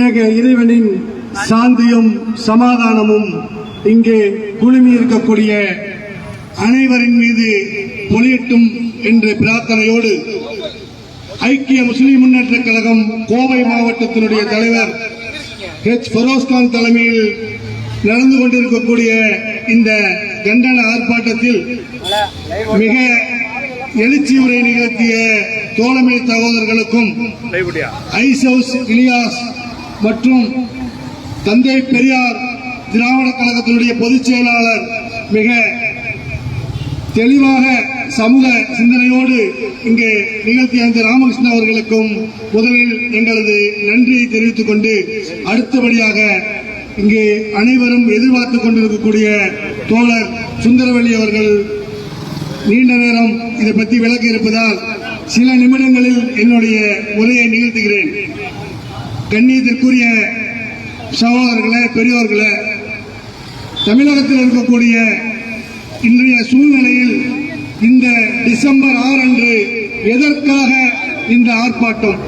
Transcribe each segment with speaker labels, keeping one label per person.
Speaker 1: ஏக இறைவனின் சாந்தியும் சமாதானமும் இங்கே குழுமி இருக்கக்கூடிய அனைவரின் மீது பொலியட்டும் என்ற பிரார்த்தனையோடு ஐக்கிய முஸ்லிம் முன்னேற்ற கழகம் கோவை மாவட்டத்தினுடைய தலைவர் ஹெச் ஃபரோஸ்கான் தலைமையில் நடந்து கொண்டிருக்கக்கூடிய இந்த கண்டன ஆர்ப்பாட்டத்தில் மிக எழுச்சி உரை நிகழ்த்திய தோழமை சகோதரர்களுக்கும் ஐஸ் ஹவுஸ் இலியாஸ் மற்றும் தந்தை பெரியார் திராவிட கழகத்தினுடைய பொதுச் செயலாளர் மிக தெளிவாக சமூக சிந்தனையோடு இங்கே நிகழ்த்திய அந்த ராமகிருஷ்ணன் அவர்களுக்கும் முதலில் எங்களது நன்றியை தெரிவித்துக் கொண்டு அடுத்தபடியாக இங்கே அனைவரும் எதிர்பார்த்துக் கொண்டிருக்கக்கூடிய தோழர் சுந்தரவல்லி அவர்கள் நீண்ட நேரம் இதை பற்றி விளக்க இருப்பதால் சில நிமிடங்களில் என்னுடைய உரையை நிகழ்த்துகிறேன். கண்ணியத்திற்குரிய சகோதரர்களே பெரியோர்களே தமிழகத்தில் இருக்கக்கூடிய இன்றைய சூழ்நிலையில் இந்த டிசம்பர் ஆறு அன்று எதற்காக இந்த ஆர்ப்பாட்டம்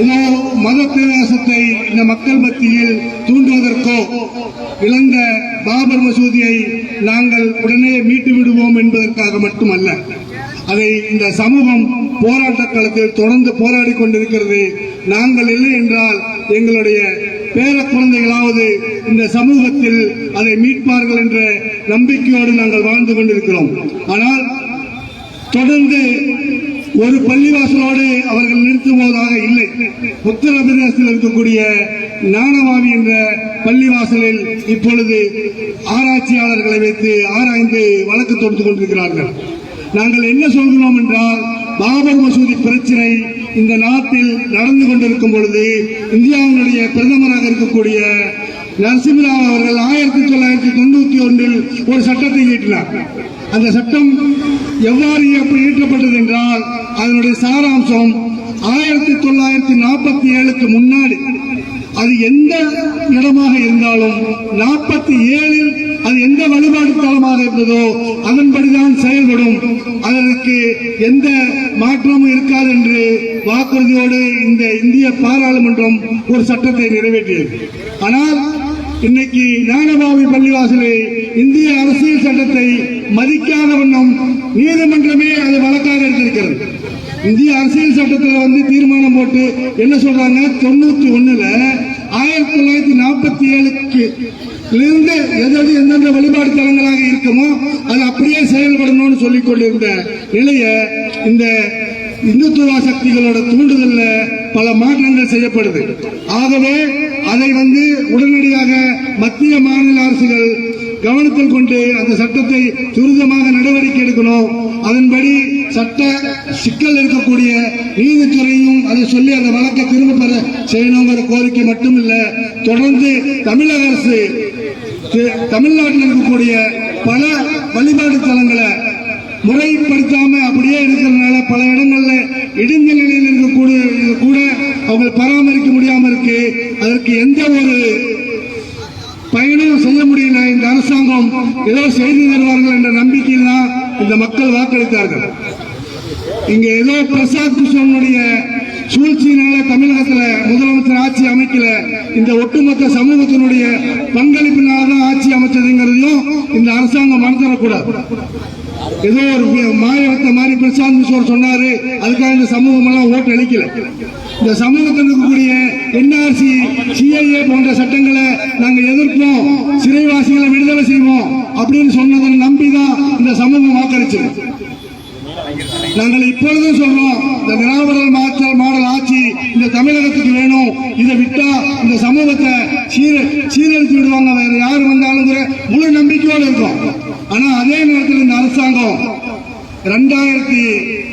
Speaker 1: ஏதோ மத பிரவேசத்தை இந்த மக்கள் மத்தியில் தூண்டுவதற்கோ இழந்த பாபர் மசூதியை நாங்கள் உடனே மீட்டு விடுவோம் என்பதற்காக மட்டுமல்ல அதை இந்த சமூகம் போராட்ட களத்தில் தொடர்ந்து போராடி கொண்டிருக்கிறது. நாங்கள் இல்லை என்றால் எங்களுடைய பேர குழந்தைகளாவது இந்த சமூகத்தில் அதை மீட்பார்கள் என்ற நம்பிக்கையோடு நாங்கள் வாழ்ந்து கொண்டிருக்கிறோம். ஆனால் தொடர்ந்து ஒரு பள்ளிவாசலோடு அவர்கள் நிறுத்துவதாக இல்லை. உத்தரப்பிரதேசத்தில் இருக்கக்கூடிய ஞானவாவி என்ற பள்ளிவாசலில் இப்பொழுது ஆராய்ச்சியாளர்களை வைத்து ஆராய்ந்து வழக்கு தொடுத்துக் கொண்டிருக்கிறார்கள். நாங்கள் என்ன சொல்கிறோம் என்றால் பாபர் மசூதி பிரச்சனை இந்த நாட்டில் நடந்து கொண்டிருக்கும் பொழுது இந்தியாவினுடைய பிரதமராக இருக்கக்கூடிய நரசிம்மராவ் அவர்கள் ஆயிரத்தி தொள்ளாயிரத்தி தொண்ணூத்தி ஒன்றில் ஒரு சட்டத்தை இயற்றினார். அந்த சட்டம் எவ்வாறு எப்படி இயற்றப்பட்டது என்றால் அதனுடைய சாராம்சம் ஆயிரத்தி தொள்ளாயிரத்தி நாற்பத்தி ஏழுக்கு முன்னாடி. அது எந்த இடமாக இருந்தாலும் நாற்பத்தி ஏழில் அது எந்த வழிபாடு தலமாக இருந்ததோ அதன்படிதான் செயல்படும். அதற்கு எந்த மாற்றமும் இருக்காது என்று வாக்குறுதியோடு இந்த இந்திய பாராளுமன்றம் ஒரு சட்டத்தை நிறைவேற்றியது. ஆனால் இன்னைக்கு ஞானபாவி பள்ளிவாசலே இந்திய அரசியல் சட்டத்தை மதிக்காத வண்ணம் நீதிமன்றமே அது வழக்காக எடுத்திருக்கிறது. இந்திய அரசியல் சட்டத்தில் வந்து தீர்மானம் போட்டு என்ன சொல்றாங்க? தொண்ணூத்தி ஒண்ணுல ஆயிரத்தி தொள்ளாயிரத்தி நாற்பத்தி ஏழுக்கு இருந்து எதாவது எந்தெந்த வழிபாடு தலங்களாக இருக்குமோ அது அப்படியே செயல்படணும்னு சொல்லிக் கொண்டிருந்த நிலைய இந்த இந்துத்துவ சக்திகளோட தூண்டுதல்ல பல மாற்றங்கள் செய்யப்படுது. ஆகவே அதை வந்து உடனடியாக மத்திய மாநில அரசுகள் கவனத்தில் கொண்டு அந்த சட்டத்தை துரிதமாக நடவடிக்கை எடுக்கணும். அதன்படி சட்ட சிக்கல் இருக்கக்கூடிய நீதித்துறையும் அதை சொல்லி அந்த வழக்கை திரும்ப பெற செய்யணுங்கிற கோரிக்கை மட்டும் இல்லை தொடர்ந்து தமிழக அரசு தமிழ்நாட்டில் இருக்கக்கூடிய பல வழிபாடு தலங்களை முறைப்படுத்தாம அப்படியே இருக்கிறதுனால பல இடங்கள்ல இடிந்த நிலையில் இருக்கக்கூடிய கூட அவங்க பராமரிக்க முடியாம இருக்கு. அதற்கு எந்த ஒரு பயனும் செய்ய முடியல. இந்த அரசாங்கம் ஏதோ செய்து தருவார்கள் என்ற நம்பிக்கையில் தான் இந்த மக்கள் வாக்களித்தார்கள். இங்க ஏதோ பிரசாத் கிருஷ்ணனுடைய சூழ்ச்சியினால தமிழகத்துல முதலமைச்சர் ஆட்சி அமைக்கல. இந்த ஒட்டுமொத்த சமூகத்தினுடைய பங்களிப்பினால தான் ஆட்சி அமைச்சதுங்கிறதையும் இந்த அரசாங்கம் மறந்துடக்கூடாது ஏதோ ஒரு மாநிலத்தை மாயவத்தை மாதிரி பிரசாந்த் கிஷோர் சொன்னாரு. அதுக்காக இந்த சமூகம் எல்லாம் ஓட்டு அளிக்கல. இந்த சமூகத்தில் இருக்கக்கூடிய என்ஆர்சி சிஐஏ போன்ற சட்டங்களை நாங்க எதிர்ப்போம். சிறைவாசிகளை விடுதலை செய்வோம் அப்படின்னு சொன்னதை நம்பிதான் இந்த சமூகம் வாக்களிச்சு நாங்கள் இப்பொழுதும் சொல்றோம் இந்த திராவிடர் மாற்றல் மாடல் ஆட்சி இந்த தமிழகத்துக்கு வேணும். இதை விட்டா இந்த சமூகத்தை சீர சீரழித்து விடுவாங்க. வேற யார் வந்தாலும் முழு நம்பிக்கையோடு இருக்கும். ஆனா அதே நேரத்தில் இந்த அரசாங்கம் ரெண்டாயிரத்தி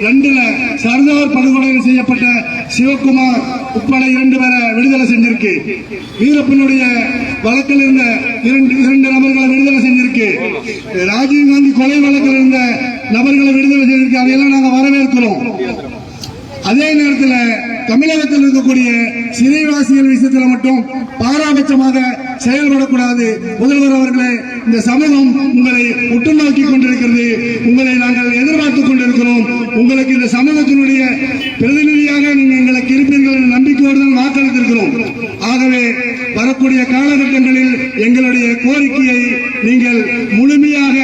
Speaker 1: ரெண்டுல சர்தார் படுகொலையில் செய்யப்பட்ட சிவகுமார் உட்பட இரண்டு பேரை விடுதலை செஞ்சிருக்கு. வீரப்பனுடைய வழக்கில் இருந்த இரண்டு இரண்டு நபர்களை விடுதலை செஞ்சிருக்கு. ராஜீவ் காந்தி கொலை வழக்கில் இருந்த நபர்களை விடுதலை செஞ்சிருக்கு அதையெல்லாம் நாங்கள் வரவேற்கிறோம். அதே நேரத்தில் தமிழகத்தில் இருக்கக்கூடிய சிறைவாசிகள் விஷயத்தில் மட்டும் பாராபட்சமாக செயல்படக்கூடாது. முதல்வர் அவர்களே இந்த சமூகம் உங்களை உற்று நோக்கி கொண்டிருக்கிறது. உங்களை நாங்கள் எதிர்பார்த்துக் கொண்டிருக்கிறோம். உங்களுக்கு இந்த சமூகத்தினுடைய பிரதிநிதியாக நீங்கள் எங்களுக்கு இருப்பீர்கள் என்ற நம்பிக்கையோடு தான் வாக்களித்திருக்கிறோம். ஆகவே வரக்கூடிய காலகட்டங்களில் எங்களுடைய கோரிக்கையை நீங்கள் முழுமையாக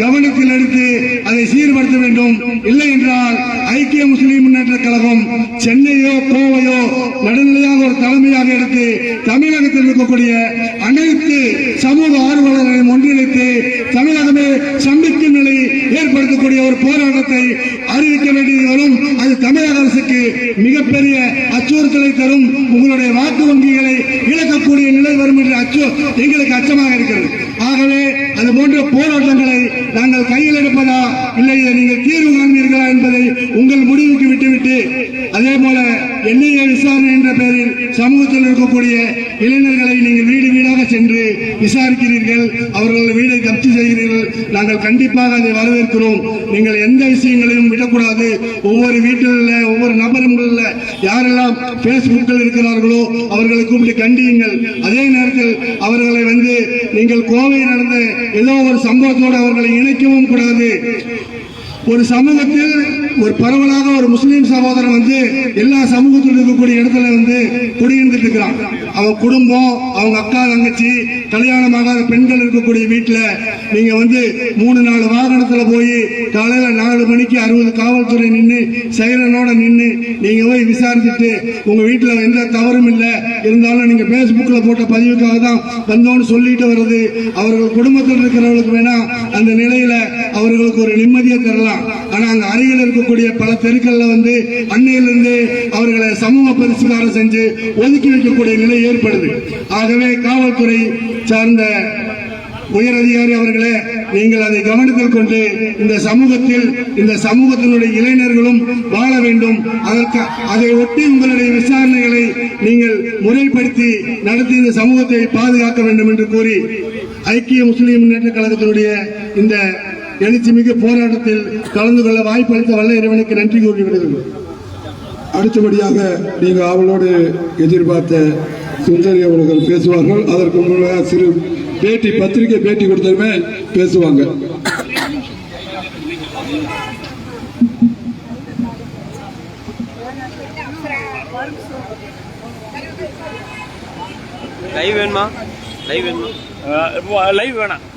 Speaker 1: கவனத்தில் எடுத்து அதை சீர்படுத்த வேண்டும். இல்லை என்றால் ஐக்கிய முஸ்லீம் முன்னேற்ற கழகம் சென்னையோ கோவையோ நடுநிலையாக ஒரு தலைமையாக எடுத்து தமிழகத்தில் இருக்கக்கூடிய அனைத்து சமூக ஆர்வலர்களையும் ஒன்றிணைத்து தமிழகமே சம்பிக்கும் நிலை ஏற்படுத்தக்கூடிய ஒரு போராட்டத்தை அறிவிக்க வேண்டியது வரும். அது தமிழக அரசுக்கு மிகப்பெரிய அச்சுறுத்தலை தரும். உங்களுடைய வாக்கு வங்கிகளை இழக்கக்கூடிய நிலை வரும் என்ற அச்சு எங்களுக்கு அச்சமாக இருக்கிறது. ஆகவே அது போன்ற போராட்டங்களை நாங்கள் கையில் எடுப்பதா இல்லை இதை நீங்கள் தீர்வு காண்பீர்களா என்பதை உங்கள் முடிவுக்கு விட்டுவிட்டு அதே போல என்ஐஏ விசாரணை என்ற பெயரில் சமூகத்தில் இருக்கக்கூடிய இளைஞர்களை நீங்கள் வீடு வீடாக சென்று விசாரிக்கிறீர்கள். அவர்கள் வீடை ஜப்தி செய்கிறீர்கள் நாங்கள் கண்டிப்பாக அதை வரவேற்கிறோம். நீங்கள் எந்த விஷயங்களையும் விடக்கூடாது. ஒவ்வொரு வீட்டில் உள்ள ஒவ்வொரு நபரும் யாரெல்லாம் பேஸ்புக்கில் இருக்கிறார்களோ அவர்களை கூப்பிட்டு கண்டியுங்கள். அதே நேரத்தில் அவர்களை வந்து நீங்கள் கோவையில் நடந்த ஏதோ ஒரு சம்பவத்தோடு அவர்களை இணைக்கவும் கூடாது. ஒரு சமூகத்தில் ஒரு பரவலாக ஒரு முஸ்லீம் சகோதரன் வந்து எல்லா சமூகத்தில் இருக்கக்கூடிய இடத்துல வந்து குடியிருந்துட்டு இருக்கிறான். அவன் குடும்பம் அவங்க அக்கா தங்கச்சி கல்யாணமாகாத பெண்கள் இருக்கக்கூடிய வீட்டில் நீங்க வந்து மூணு நாலு வாகனத்துல போய் காலையில நாலு மணிக்கு அறுபது காவல்துறை நின்று சைலனோட நின்று நீங்க போய் விசாரிச்சுட்டு உங்க வீட்டில் எந்த தவறும் இல்லை. இருந்தாலும் நீங்க பேஸ்புக்கில் போட்ட பதிவுக்காக தான் வந்தோன்னு சொல்லிட்டு வர்றது. அவர்கள் குடும்பத்தில் இருக்கிறவங்களுக்கு வேணா அந்த நிலையில அவர்களுக்கு ஒரு நிம்மதியை தரலாம். ஆனா அங்க அருகில் இருக்கக்கூடிய பல தெருக்கள்ல வந்து அன்னையிலிருந்து அவர்களை சமூக பரிசுகாரம் செஞ்சு ஒதுக்கி வைக்கக்கூடிய நிலை ஏற்படுது. ஆகவே காவல்துறை சார்ந்த உயர் அதிகாரி அவர்களே நீங்கள் அதை கவனத்தில் கொண்டு இந்த சமூகத்தில் இந்த சமூகத்தினுடைய இளைஞர்களும் வாழ வேண்டும். அதற்கு அதை ஒட்டி உங்களுடைய விசாரணைகளை நீங்கள் முறைப்படுத்தி நடத்தி இந்த சமூகத்தை பாதுகாக்க வேண்டும் என்று கூறி ஐக்கிய முஸ்லீம் முன்னேற்ற கழகத்தினுடைய இந்த எழுச்சிமிகு போராட்டத்தில் கலந்து கொள்ள வாய்ப்பளித்த வல்ல இறைவனுக்கு நன்றி கூறி
Speaker 2: அடுத்தபடியாக நீங்கள் அவளோடு எதிர்பார்த்த சுந்தரி அவர்கள் பேசுவார்கள். அதற்கு முன்னாக சிறு பேட்டி பத்திரிகை பேட்டி கொடுத்ததுமே பேசுவாங்க.
Speaker 3: லைவ் வேணுமா? லைவ் வேணுமா?
Speaker 4: லைவ் வேணாம்.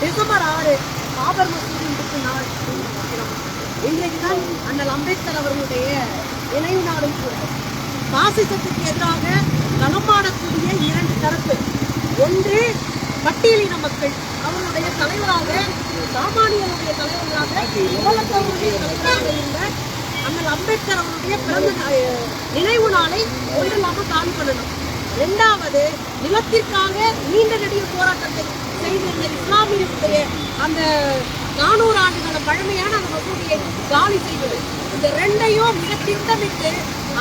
Speaker 5: டிசம்பர் ஆறு பாபர் மசூதி இடிப்பு நாள் என்று இன்றைக்கு தான் அண்ணல் அம்பேத்கர் அவர்களுடைய நினைவு நாளும் கூட பாசிசத்துக்கு எதிராக களமாடக்கூடிய இரண்டு தரப்பு ஒன்று பட்டியலின மக்கள் அவர்களுடைய தலைவராக சாமானியனுடைய தலைவராக உலகத்தவருடைய தலைவராக இருந்த அண்ணல் அம்பேத்கர் அவருடைய பிறந்த நினைவு நாளை ஒன்றில்லாம காலி பண்ணணும் இரண்டாவது நிலத்திற்காக நீண்ட நெடிய போராட்டத்தை செய்திருந்த இஸ்லாமியர்களுடைய அந்த நானூறு ஆண்டுகள பழமையான அந்த மசூதியை காலி செய்வது இந்த ரெண்டையும் மிக திட்டமிட்டு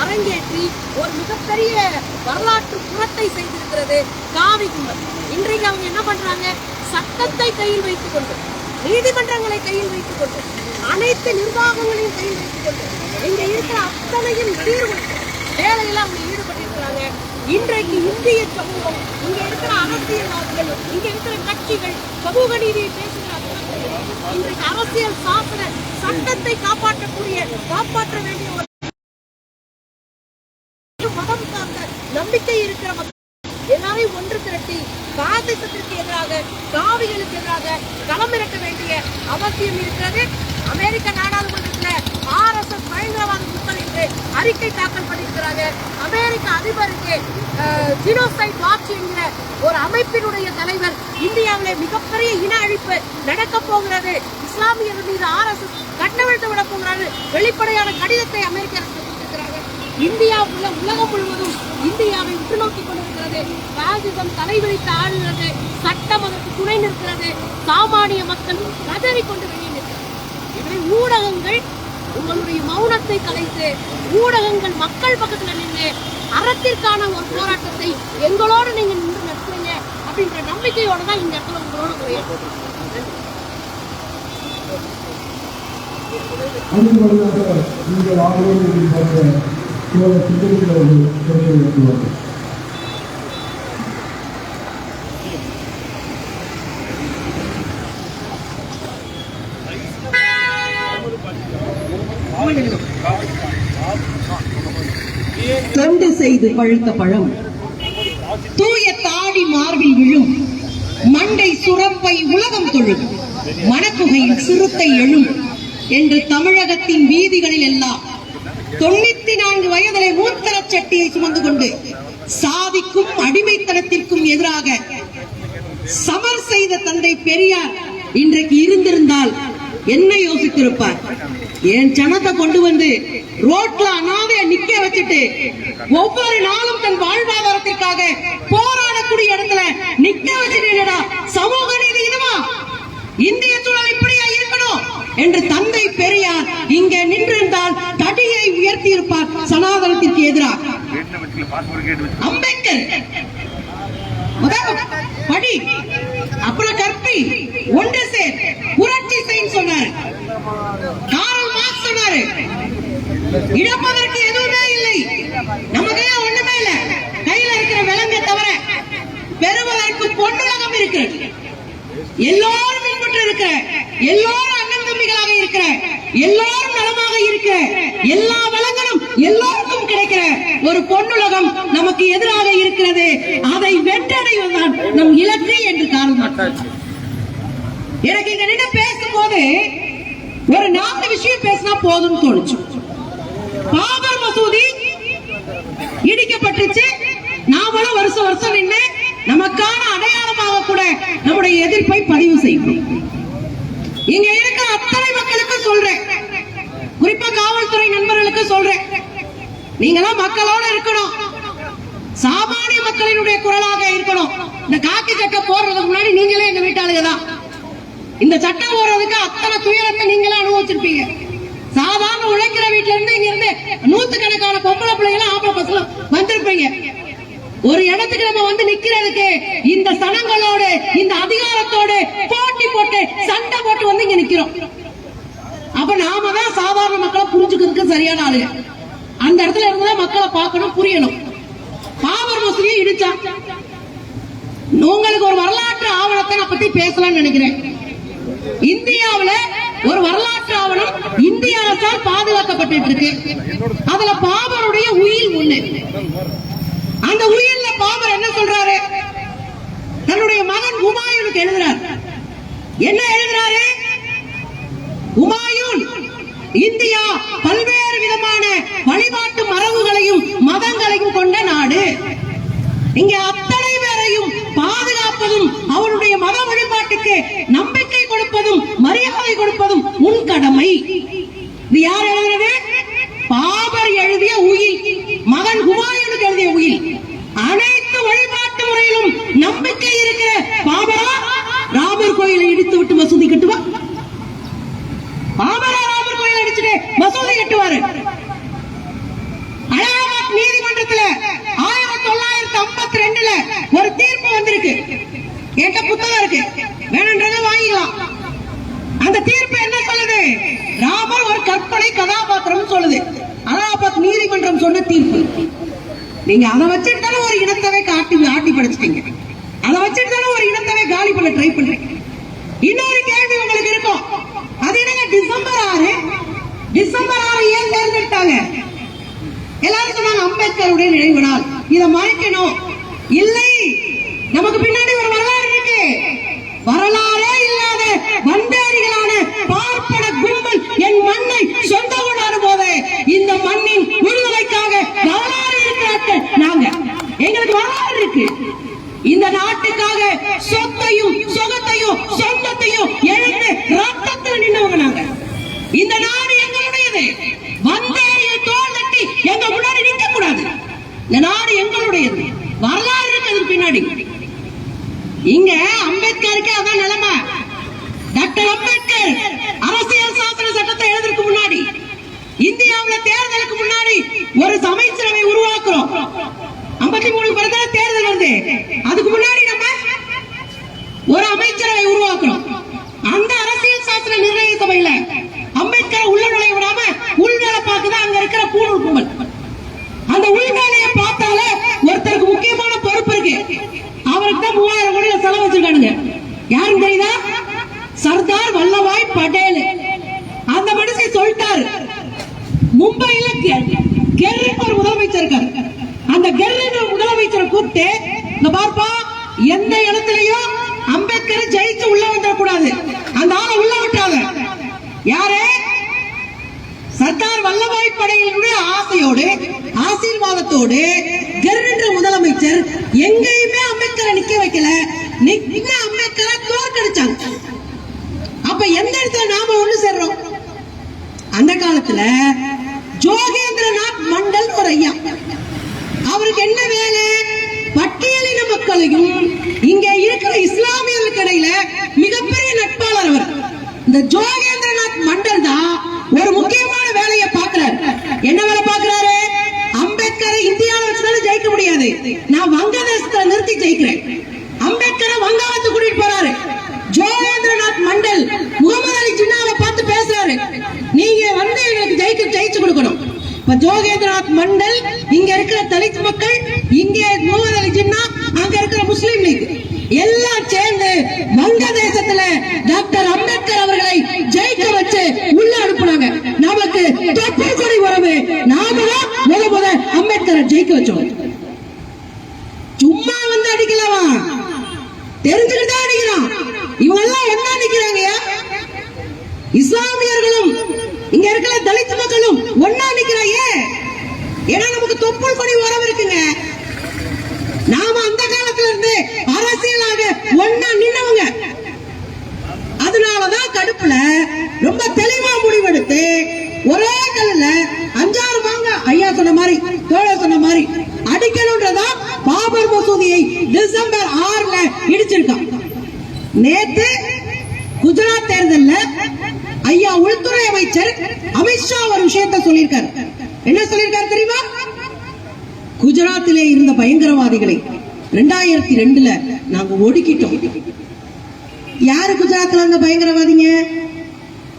Speaker 5: அரங்கேற்றி ஒரு மிகப்பெரிய வரலாற்று புறத்தை செய்திருக்கிறது காவி கும்பல். இன்றைக்கு அவங்க என்ன பண்றாங்க? சட்டத்தை கையில் வைத்துக் கொண்டு நீதிமன்றங்களை கையில் வைத்துக் கொண்டு அனைத்து நிர்வாகங்களையும் கையில் வைத்துக் கொண்டு இங்க இருக்கிற அத்தனையும் சீர்குலைத்து வேலையில அவங்க ஈடுபட்டிருக்கிறாங்க. இன்றைக்கு இந்திய சமூகம் இங்க இருக்கிற அரசியல்வாதிகள் இங்க இருக்கிற கட்சிகள் சமூக நீதியை பேசுகிறார்கள் இன்றைக்கு அரசியல் சாசன சட்டத்தை காப்பாற்றக்கூடிய காப்பாற்ற வேண்டிய ஒரு மதம் சார்ந்த நம்பிக்கை இருக்கிற எல்லாமே ஒன்று திரட்டி பாசிசத்திற்கு எதிராக காவிகளுக்கு எதிராக களமிறக்க வேண்டிய அவசியம் இருக்கிறது. அமெரிக்க நாடாளுமன்றத்தில் ஆர் எஸ் எஸ் பயங்கரவாத குற்றம் என்று அறிக்கை தாக்கல் பண்ணியிருக்கிறாங்க. அமெரிக்க அதிபருக்கு ஜினோசைட் வாட்ச் என்கிற ஒரு அமைப்பினுடைய தலைவர் இந்தியாவிலே மிகப்பெரிய இன அழிப்பு நடக்க போகிறது. இஸ்லாமியர்கள் மீது ஆர் எஸ் எஸ் கட்டவிழ்த்து விட போகிறாரு வெளிப்படையான கடிதத்தை அமெரிக்க அரசு கொடுத்திருக்கிறாங்க இந்தியா உள்ள உலகம் முழுவதும் இந்தியாவை உற்று நோக்கி கொண்டிருக்கிறது பாசிசம் தலைவிரித்து ஆளுகிறது சட்டம் அதற்கு துணை நிற்கிறது. சாமானிய மக்கள் கதறி கொண்டு வெளியே நிற்கிறது ஊடகங்கள்
Speaker 6: உங்களுடைய மௌனத்தை கலைத்து ஊடகங்கள் மக்கள் பக்கத்துல நின்று அறத்திற்கான ஒரு போராட்டத்தை எங்களோட நீங்க நின்று நடத்துவீங்க அப்படின்ற நம்பிக்கையோட தான் இந்த இடத்துல உங்களோட
Speaker 2: அடுத்தபடியாக நீங்கள் எதிர்பார்த்த சில சிந்தனைகள்
Speaker 5: செய்து பழுத்த பழம். தூய தாடி மார்பில் விழும். மண்டை சுரப்பை உலகம் தொழும். மணக்குகையில் சிறுத்தை எழும். என்று தமிழகத்தின் வீதிகளில் எல்லாம் தொண்ணூத்தி நான்கு வயதிலே மூத்தர சட்டியை சுமந்து கொண்டு சாதிக்கும் அடிமைத்தனத்திற்கும் எதிராக சமர் செய்த தந்தை பெரியார் இன்றைக்கு இருந்திருந்தால் என்ன யோசித்திருப்பார். என் சனத்தை கொண்டு வந்து ரோட்ல அனாதைய நிக்க வச்சுட்டு ஒவ்வொரு நாளும் தன் வாழ்வாதாரத்திற்காக போராடக்கூடிய இடத்துல நிக்க வச்சுட்டா சமூக நீதி இதுவா? இந்திய சூழல் இப்படியா இருக்கணும் என்று தந்தை பெரியார் இங்கே நின்றிருந்தால் தடியை உயர்த்தி இருப்பார் சனாதனத்திற்கு எதிராக. அம்பேத்கர். படி அப்புறம் கற்பி ஒன்று சேர் புரட்சி செய்யும் சொன்னாரு. காரல் மார்க்ஸ் சொன்னாரு. இழப்பதற்கு எதுவுமே இல்லை. நம்ம கையில ஒண்ணுமே இல்ல. கையில இருக்கிற விலங்கை தவிர பெறுவதற்கு பொன்னுலகம் இருக்கு. எல்லோரும் பின்பற்ற இருக்கிற எல்லோரும் அண்ணன் தம்பிகளாக இருக்கிற எல்லோரும் நலமாக இருக்கிற எல்லா வளங்களும் எல்லோருக்கும் கிடைக்கிற ஒரு பொன்னுலகம் நமக்கு எதிராக இருக்கிறது. அதை வென்றடைவதுதான் நம் இலக்கு என்று காரணம். எனக்கு இங்க நின்று பேசும்போது ஒரு நாலு விஷயம் பேசினா போதும்னு தோணுச்சு. பாபர் மசூதி இடிக்கப்பட்டுச்சு. நாமளும் வருஷம் வருஷம் நின்று நமக்கான அடையாளமாக கூட நம்முடைய எதிர்ப்பை பதிவு செய்யணும் இங்க இருக்கிற அத்தனை மக்களுக்கு சொல்றேன். குறிப்பா காவல்துறை நண்பர்களுக்கு சொல்றேன். நீங்களாம் மக்களோட இருக்கணும். சாமானிய மக்களினுடைய குரலாக இருக்கணும். இந்த காக்கி சட்டம் போடுறதுக்கு முன்னாடி நீங்களே எங்க வீட்டாளுங்க தான். இந்த சட்டம் போடுறதுக்கு அத்தனை துயரத்தை நீங்களே அனுபவிச்சிருப்பீங்க. சாதாரண உழைக்கிற வீட்டுல இருந்து இங்க இருந்து நூத்துக்கணக்கான பொம்பளை பிள்ளைங்க ஆம்பளை பசங்களும் வந்திருப்பீங்க. ஒரு இடத்துக்கு நம்ம வந்து நிக்கிறதுக்கு இந்த சனங்களோடு இந்த அதிகாரத்தோடு போட்டி போட்டு சண்டை போட்டு வந்து இங்க நிக்கிறோம். அப்ப நாம தான் சாதாரண மக்களை புரிஞ்சுக்கிறதுக்கு சரியான ஆளுங்க. அந்த இடத்துல இருந்தா மக்களை பார்க்கணும் புரியணும். பாபர் மசூதியை இடிச்சான் உங்களுக்கு ஒரு வரலாற்று ஆவணத்தை நான் பத்தி பேசலாம்னு நினைக்கிறேன். இந்தியாவில ஒரு வரலாற்று ஆவணம் இந்திய அரசால் பாதுகாக்கப்பட்டு இருக்கு. அதுல பாபருடைய உயில் ஒண்ணு. அந்த உயில்ல பாபர் என்ன சொல்றாரு? தன்னுடைய மகன் ஹுமாயூனுக்கு எழுதுறார். என்ன எழுதுறாரு? உமாயு இந்தியா பல்வேறு விதமான வழிபாட்டு மரபுகளையும் மதங்களையும் கொண்ட நாடு. இங்க அத்தனை பேரையும் பாதுகாப்பதும் அவருடைய மத வழிபாட்டுக்கு நம்பிக்கை கொடுப்பதும் மரியாதை கொடுப்பதும் உன் கடமை. இது யார் எழுதுறது பாபர் எழுதிய உயில். மகன் ஹுமாயூனுக்கு எழுதிய உயில். அனைத்து வழிபாட்டு முறையிலும் நம்பிக்கை இருக்கிற பாபரா? ராமர் கோயிலை இடித்து விட்டு மசூதி கட்டுவா? பாபரா ராமர் கோயிலை இடிச்சுட்டு மசூதி கட்டுவாரு அலகாபாத் நீதிமன்றத்துல ஆயிரத்தி தொள்ளாயிரத்தி ஐம்பத்தி ரெண்டுல ஒரு தீர்ப்பு வந்திருக்கு. என்கிட்ட புத்தகம் இருக்கு. வேணுன்றத வாங்கிக்கலாம். அந்த தீர்ப்பு என்ன சொல்லுது? ராமர் ஒரு கற்பனை கதாபாத்திரம் சொல்லுது. அலாபாத் நீதிமன்றம் சொன்ன தீர்ப்பு. நீங்க அதை வச்சுட்டு தானே ஒரு இனத்தவே காட்டி ஆட்டி படைச்சிட்டீங்க. அதை வச்சுட்டு தானே ஒரு இனத்தவே காலி பண்ண ட்ரை பண்றீங்க. இன்னொரு கேள்வி உங்களுக்கு இருக்கும். அது என்னங்க டிசம்பர் ஆறு? டிசம்பர் ஆறு ஏன் தேர்ந்தெடுத்தாங்க? எல்லாரும் சொன்னாங்க அம்பேத்கருடைய நினைவு நாள். இதை மறைக்கணும். இல்லை. நமக்கு பின்னாடி ஒரு வரலாறு இருக்கு. வரலாறே இல்லாத வந்தேரிகளான பார்ப்பன கும்பல் என் மண்ணை சொந்த கொண்டாடும் போது இந்த மண்ணின் விடுதலைக்காக வரலாறு இருக்கிறார்கள் நாங்க. எங்களுக்கு வரலாறு இருக்கு. இந்த நாட்டுக்காக சொத்தையும் சொகத்தையும் சொந்தத்தையும் எழுந்து ரத்தத்தில் நின்னவங்க நாங்க இந்த நாடு எங்களுடையது வந்தேரிய தோல் தட்டி எங்க முன்னாடி நிக்க கூடாது இந்த நாடு எங்களுடையது வரலாறு இருக்கு அதுக்கு பின்னாடி இங்க அம்பேத்கருக்கு அதான் நிலைமை டாக்டர் அம்பேத்கர் அரசியல் சாசன சட்டத்தை எழுதுறதுக்கு முன்னாடி இந்தியாவுல தேர்தலுக்கு முன்னாடி ஒரு அமைச்சரவை உருவாக்குறோம் ஐம்பத்தி மூணு பிறகு தேர்தல் வருது அதுக்கு முன்னாடி நம்ம ஒரு அமைச்சரவை உருவாக்குறோம் அந்த அரசியல் சாசன நிர்ணய சபையில அம்பேத்கர் உள்ள நுழைய விடாம உள்வேலை பார்க்குதான் அங்க இருக்கிற பூணூல் கும்பல் அந்த உள்வேலையை பார்த்தாலே ஒருத்தருக்கு முக்கியமான பொறுப்பு இருக்கு. அவருக்கு தான் மூவாயிரம் கோடி செலவு வச்சிருக்கானுங்க. யாரும் தெரியுதா சர்தார் வல்லபாய் பட்டேல் அந்த மனுஷன் சொல்லிட்டாரு. மும்பையில கெர்ரின்னு ஒரு முதலமைச்சர் இருக்காரு. அந்த கெர்ரின்னு முதலமைச்சரை கூப்பிட்டு இந்த பார்ப்பா எந்த இடத்துலயும் இருக்கிற ஜெயிச்சு உள்ள வந்துடக்கூடாது அந்த ஆளை உள்ள விட்டாங்க யாரு? சர்தார் வல்லபாய் படையினுடைய ஆசையோடு ஆசீர்வாதத்தோடு கெர்ரின்ற முதலமைச்சர் எங்கேயுமே அம்பேத்கரை நிக்க வைக்கல. நிக்க அம்பேத்கரை தோற்கடிச்சாங்க. அப்ப எந்த இடத்துல நாம ஒண்ணு சேர்றோம்? அந்த காலத்துல ஜோகேந்திரநாத் மண்டல் ஒரு ஐயா. அவருக்கு என்ன வேலை? பட்டியலின மக்களையும் இங்கே இருக்கிற இஸ்லாமியர்களுக்கு இடையில மிகப்பெரிய நட்பாளர் அவர். இந்த ஜோகேந்திரநாத் மண்டல் தான் ஒரு முக்கியமான வேலையை பாக்குறாரு என்ன வேலை பாக்குறாரு அம்பேத்கரை இந்தியாவில் வச்சுதானே ஜெயிக்க முடியாது. நான் வங்கதேசத்துல நிறுத்தி ஜெயிக்கிறேன். அம்பேத்கரை வங்காளத்துக்கு கூட்டிட்டு போறாரு. ஜோகேந்திரநாத் மண்டல் முகமது அலி ஜின்னாவை பார்த்து பேசுறாரு. நீங்க வந்து எங்களுக்கு ஜெயிக்க ஜெயிச்சு கொடுக்கணும். இப்ப ஜோகேந்திரநாத் மண்டல் இங்க இருக்கிற தலித் மக்கள் இங்க மூவர் அலி ஜின்னா அங்க இருக்கிற முஸ்லீம் லீக் எல்லாம் சேர்ந்து வங்கதேசத்துல டாக்டர் அம்பேத்கர் அவர்களை ஜெயிக்க வச்சு உள்ள அனுப்புனாங்க. நமக்கு தொப்புள் கொடி உறவு. நாம தான் முத முத அம்பேத்கரை ஜெயிக்க வச்சோம். சும்மா வந்து அடிக்கலாமா? தெரிஞ்சுக்கிட்டு தான் அடிக்கிறான் இவங்க எல்லாம் என்ன நிக்கிறாங்கயா இஸ்லாம் இங்க இருக்கிற தலித் மக்களும் ஒன்னா நிக்கிறாங்க ஏன்னா நமக்கு தொப்புள் கொடி உறவு இருக்குங்க. நாம அந்த காலத்துல இருந்து அரசியலாக ஒன்னா நின்னவங்க. அதனாலதான் கடுப்புல ரொம்ப தெளிவா முடிவெடுத்து ஒரே கல்லுல அஞ்சாறு வாங்க ஐயா சொன்ன மாதிரி தோழர் சொன்ன மாதிரி அடிக்கணும்ன்றதா பாபர் மசூதியை டிசம்பர் ஆறுல இடிச்சிருக்கான். நேத்து குஜராத் தேர்தல்ல ஐயா உள்துறை அமைச்சர் அமித்ஷா ஒரு விஷயத்த சொல்லியிருக்காரு. என்ன சொல்லி குஜராத்திலே இருந்த பயங்கரவாதிகளை ரெண்டாயிரத்தி ரெண்டுல நாங்க ஒடுக்கிட்டோம். யாரு குஜராத்ல இருந்த பயங்கரவாதிங்க?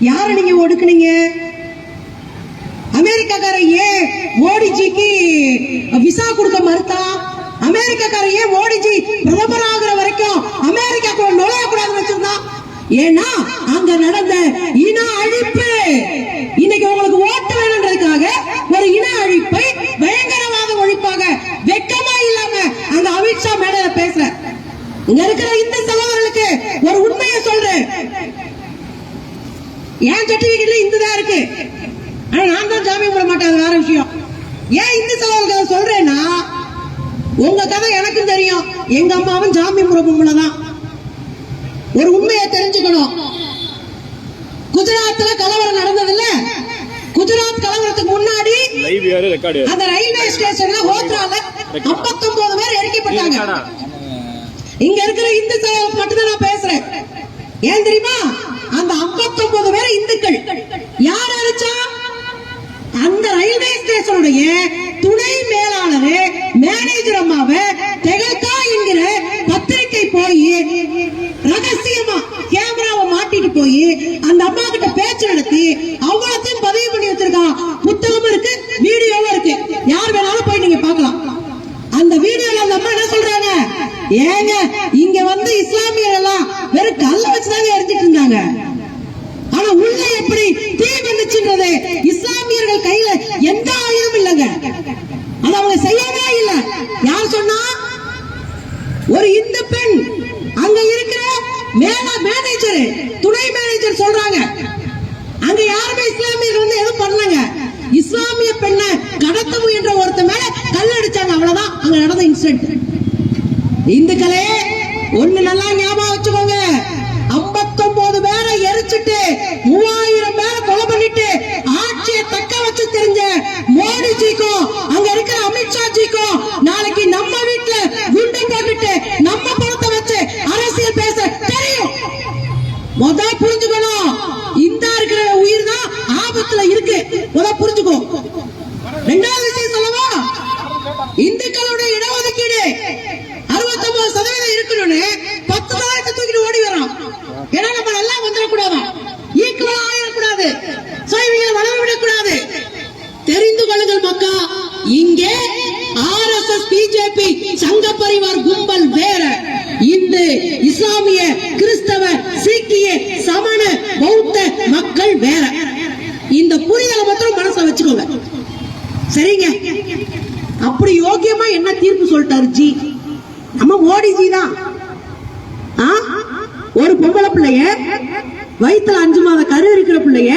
Speaker 5: யார நீங்க ஒடுக்குனீங்க? அமெரிக்காக்கார ஏன் மோடிஜிக்கு விசா கொடுக்க மறுத்தா? அமெரிக்காக்கார ஏன் மோடிஜி பிரதமர் ஆகுற வரைக்கும் அமெரிக்காக்குள்ள நுழைய கூடாதுன்னு வச்சிருந்தான் ஏன்னா அங்க நடந்த இன அழிப்பு. இன்னைக்கு உங்களுக்கு ஓட்டு வேணுன்றதுக்காக ஒரு இன அழிப்பை பயங்கரவாத ஒழிப்பாக வெக்கமா இல்லாம அந்த அமித்ஷா மேடையில பேசுற. இங்க இருக்கிற இந்து சகோதரர்களுக்கு ஒரு உண்மையை சொல்றேன். ஏன் சர்டிபிகேட்ல இந்து தான் இருக்கு? ஆனா நான் தான் ஜாமீன் போட மாட்டேன் வேற விஷயம். ஏன் இந்து சகோதரர்கள் சொல்றேன்னா உங்க கதை எனக்கும் தெரியும். எங்க அம்மாவும் ஜாமீன் போட பொம்பளை தான். ஒரு உண்மையை தெரிஞ்சுக்கணும் குஜராத்ல கலவரம் நடந்தது இல்ல குஜராத் கலவரத்துக்கு முன்னாடி அந்த ரயில்வே ஸ்டேஷன்ல ஹோத்ரால 59 பேர் எரிக்கப்பட்டாங்க. இங்க இருக்கிற இந்து மட்டும்தான் நான் பேசுறேன். ஏன் தெரியுமா? அந்த 59 பேர் இந்துக்கள். யார் அழிச்சா அந்த ரயில்வே ஸ்டேஷனுடைய துணை மேலாளர் மேனேஜர் அம்மாவை தெகல்கா என்கிற பத்திரிகை போய் ரகசியமா கேமராவை மாட்டிட்டு போய் அந்த அம்மா கிட்ட பேச்சு நடத்தி அவ்வளத்தையும் பதிவு பண்ணி வச்சிருக்கான். புத்தகமும் இருக்கு வீடியோவும் இருக்கு. யார் வேணாலும் போய் நீங்க பார்க்கலாம். அந்த வீடியோல அந்த அம்மா என்ன சொல்றாங்க? ஏங்க இங்க வந்து இஸ்லாமியர் எல்லாம் வெறும் கல்ல வச்சுதாங்க எரிஞ்சிட்டு இருந்தாங்க ஆனா உள்ள எப்படி தீ வந்துச்சுன்றது இஸ்லாமியர்கள் கையில எந்த ஆயுதம் இல்லைங்க அது அவங்க செய்யவே இல்லை யார் சொன்னா ஒரு இந்து பெண் அங்க இருக்கிற மேல மேனேஜர் துணை மேனேஜர் சொல்றாங்க அங்க யாருமே இஸ்லாமியர்கள் வந்து எதுவும் பண்ணலங்க இஸ்லாமிய பெண்ணை கடத்த முயன்ற ஒருத்த மேல கல் அடிச்சாங்க அவ்வளவுதான் அங்க நடந்த இன்சிடென்ட் இந்துக்களே ஒண்ணு நல்லா ஞாபகம் வச்சுக்கோங்க 59 பேரை எரிச்சிட்டு மூவாயிரம் பேரை கொலை பண்ணிட்டு ஆட்சியை தக்க வச்சு தெரிஞ்ச மோடிஜிக்கும் அங்க இருக்கிற அமித்ஷாஜிக்கும் நாளைக்கு நம்ம வீட்டுல குண்டு போட்டுட்டு நம்ம பணத்தை வச்சு அரசியல் பேச தெரியும் முத புரிஞ்சுக்கணும் புரிஞ்சுக்கணும் இந்த இருக்கிற உயிர் தான் ஆபத்துல இருக்கு முத புரிஞ்சுக்கோ ரெண்டாவது விஷயம் சொல்லவா இந்துக்களுடைய இடஒதுக்கீடு அறுபத்தொன்பது சதவீதம் இருக்கணும்னு பத்து சதவீதத்தை தூக்கிட்டு ஓடி வரோம் ஏன்னா நம்ம நல்லா வந்துடக்கூடாதான் ஈக்குவலா ஆயிடக்கூடாது சோ இவங்களை வளர விடக்கூடாது தெரிந்து கொள்ளுங்கள் மக்கா இங்கே ஆர் எஸ் எஸ் பிஜேபி சங்க பரிவார் கும்பல் வேற இந்து இஸ்லாமிய கிறிஸ்தவ சீக்கிய சமண பௌத்த மக்கள் வேற இந்த புரிதலை மாத்திரம் மனசுல வச்சுக்கோங்க சரிங்க அப்படி யோக்கியமா என்ன தீர்ப்பு சொல்லிட்டாரு ஜி மோடிஜி தான் ஆ? ஒரு பொம்பளை பிள்ளைய வயிற்றுல அஞ்சு மாத கரு இருக்கிற பிள்ளைய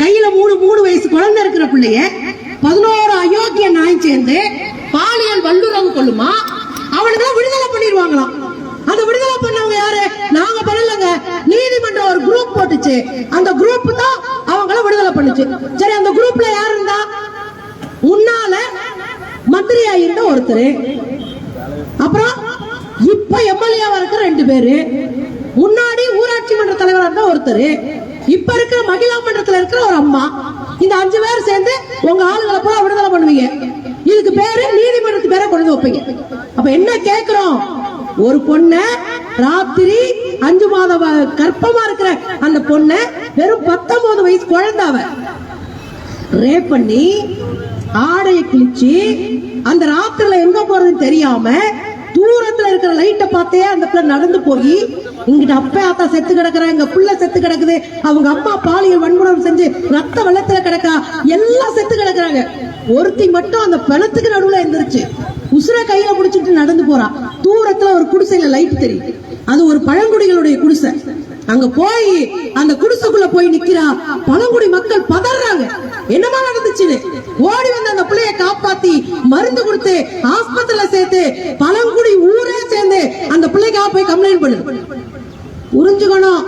Speaker 5: கையில மூணு மூணு வயசு குழந்தை இருக்கிற பிள்ளைய பதினோரு அயோக்கிய நாய் சேர்ந்து பாலியல் வல்லுறவு கொள்ளுமா? அவனுக்கு விடுதலை பண்ணிடுவாங்களாம். அந்த விடுதலை பண்ணவங்க யாரு? நாங்க பண்ணலங்க. நீதிமன்றம் ஒரு குரூப் போட்டுச்சு. அந்த குரூப் தான் அவங்கள விடுதலை பண்ணுச்சு. சரி அந்த குரூப்ல யாரு இருந்தா? முன்னால மந்திரியா இருந்த ஒருத்தர். அப்புறம் இப்ப எம்எல்ஏவா இருக்கிற ரெண்டு பேரு. முன்னாடி ஊராட்சி மன்ற தலைவரா இருந்த ஒருத்தர். இப்ப இருக்கிற மகிழா மன்றத்துல இருக்கிற ஒரு அம்மா. இந்த அஞ்சு பேர் சேர்ந்து உங்க ஆளுங்களை போல விடுதலை பண்ணுவீங்க. இதுக்கு பேரு நீதிமன்றத்து பேரை கொண்டு வைப்பீங்க. அப்ப என்ன கேக்குறோம்? ஒரு பொண்ண ராத்திரி அஞ்சு மாத வ- கர்ப்பமா இருக்கிற அந்த பொண்ண வெறும் பத்தொன்பது வயசு குழந்தாவ. ரேப் பண்ணி ஆடையை கிழிச்சு அந்த ராத்திரில எங்க போறதுன்னு தெரியாம தூரத்துல இருக்கிற லைட்டை பார்த்தே அந்த பிள்ளை நடந்து போய் இங்கிட்ட அப்பா ஆத்தா செத்து கிடக்குறா எங்க புள்ள செத்து கிடக்குது. அவங்க அம்மா பாலியல் வன்முறை செஞ்சு ரத்த வெள்ளத்துல கிடக்கா. எல்லாம் செத்து கிடக்குறாங்க. ஒருத்தி மட்டும் அந்த பிணத்துக்கு நடுவுல எந்திரிச்சு உசுர கையில புடிச்சிட்டு நடந்து போறா. தூரத்துல ஒரு குடிசையில லைட் தெரியும் அது ஒரு பழங்குடிகளுடைய குடிசை. அங்க போய் அந்த குடிசைக்குள்ள போய் நிக்கிறா. பழங்குடி மக்கள் பதறாங்க. என்னமா நடந்துச்சுன்னு? ஓடி வந்து அந்த பிள்ளைய காப்பாத்தி மருந்து கொடுத்து ஆஸ்பத்திரியில சேர்த்து பழங்குடி ஊரே சேர்ந்து அந்த பிள்ளைக்காக போய் கம்ப்ளைண்ட் பண்ணு. புரிஞ்சுக்கணும்.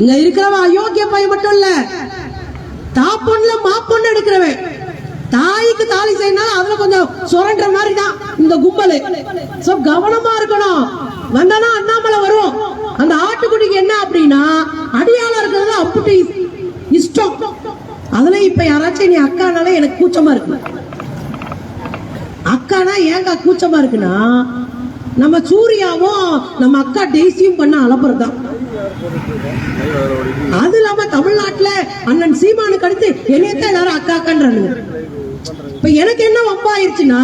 Speaker 5: இங்க இருக்கிறவன் அயோக்கிய பையன் மட்டும் இல்ல. தாப்பொண்ணுல மாப்பொண்ணு எடுக்கிறவன். தாய்க்கு தாலி செய்யணும் அதுல கொஞ்சம் சுரண்ட மாதிரி தான் இந்த கும்பல். சோ கவனமா இருக்கணும். வந்தானா அண்ணாமலை வரும் அந்த ஆட்டுக்குட்டிக்கு என்ன அப்படின்னா அடியாளம் இருக்கிறது அப்படி இஷ்டம். அதுல இப்ப யாராச்சும் நீ அக்கானாலே எனக்கு கூச்சமா இருக்கு. அக்கானா ஏங்கா கூச்சமா இருக்குன்னா நம்ம சூர்யாவும் நம்ம அக்கா டெய்ஸியும் பண்ண அலப்புறதான் அது இல்லாம தமிழ்நாட்டுல அண்ணன் சீமானுக்கு அடுத்து என்னையத்தான் எல்லாரும் அக்கா அக்கான்றானுங்க. இப்ப எனக்கு என்ன வம்பா ஆயிருச்சுன்னா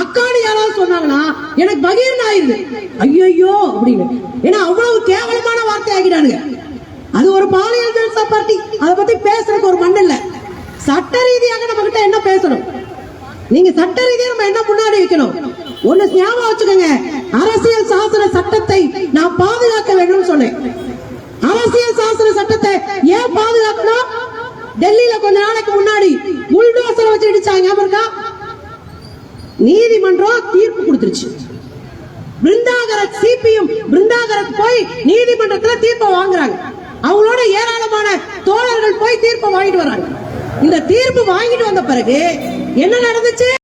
Speaker 5: அக்கான்னு யாராவது சொன்னாங்கன்னா எனக்கு பகீர்னு ஆயிருது ஐயோ அப்படின்னு. ஏன்னா அவ்வளவு கேவலமான வார்த்தை ஆகிடானுங்க அது ஒரு பாலியல் ஜனதா பார்ட்டி அதை பத்தி பேசுறதுக்கு ஒரு மண் இல்லை. சட்ட ரீதியாக நம்ம கிட்ட என்ன பேசணும்? நீங்க சட்ட ரீதியா நம்ம என்ன முன்னாடி வைக்கணும்? ஒண்ணு ஞாபகம் வச்சுக்கோங்க. அரசியல் சாசன சட்டத்தை நான் பாதுகாக்க வேண்டும்னு சொன்னேன். அரசியல் சாசன சட்டத்தை ஏன் பாதுகாக்கணும்? டெல்லியில கொஞ்ச நாளைக்கு முன்னாடி புல்டோசர் வச்சு இடிச்சாங்க ஞாபகம் இருக்கா? நீதிமன்றம் தீர்ப்பு கொடுத்துருச்சு. பிருந்தாகரத் சிபிஎம் பிருந்தாகரத் போய் நீதிமன்றத்துல தீர்ப்பை வாங்குறாங்க. அவங்களோட ஏராளமான தோழர்கள் போய் தீர்ப்பை வாங்கிட்டு வராங்க. இந்த தீர்ப்பு வாங்கிட்டு வந்த பிறகு என்ன நடந்துச்சு?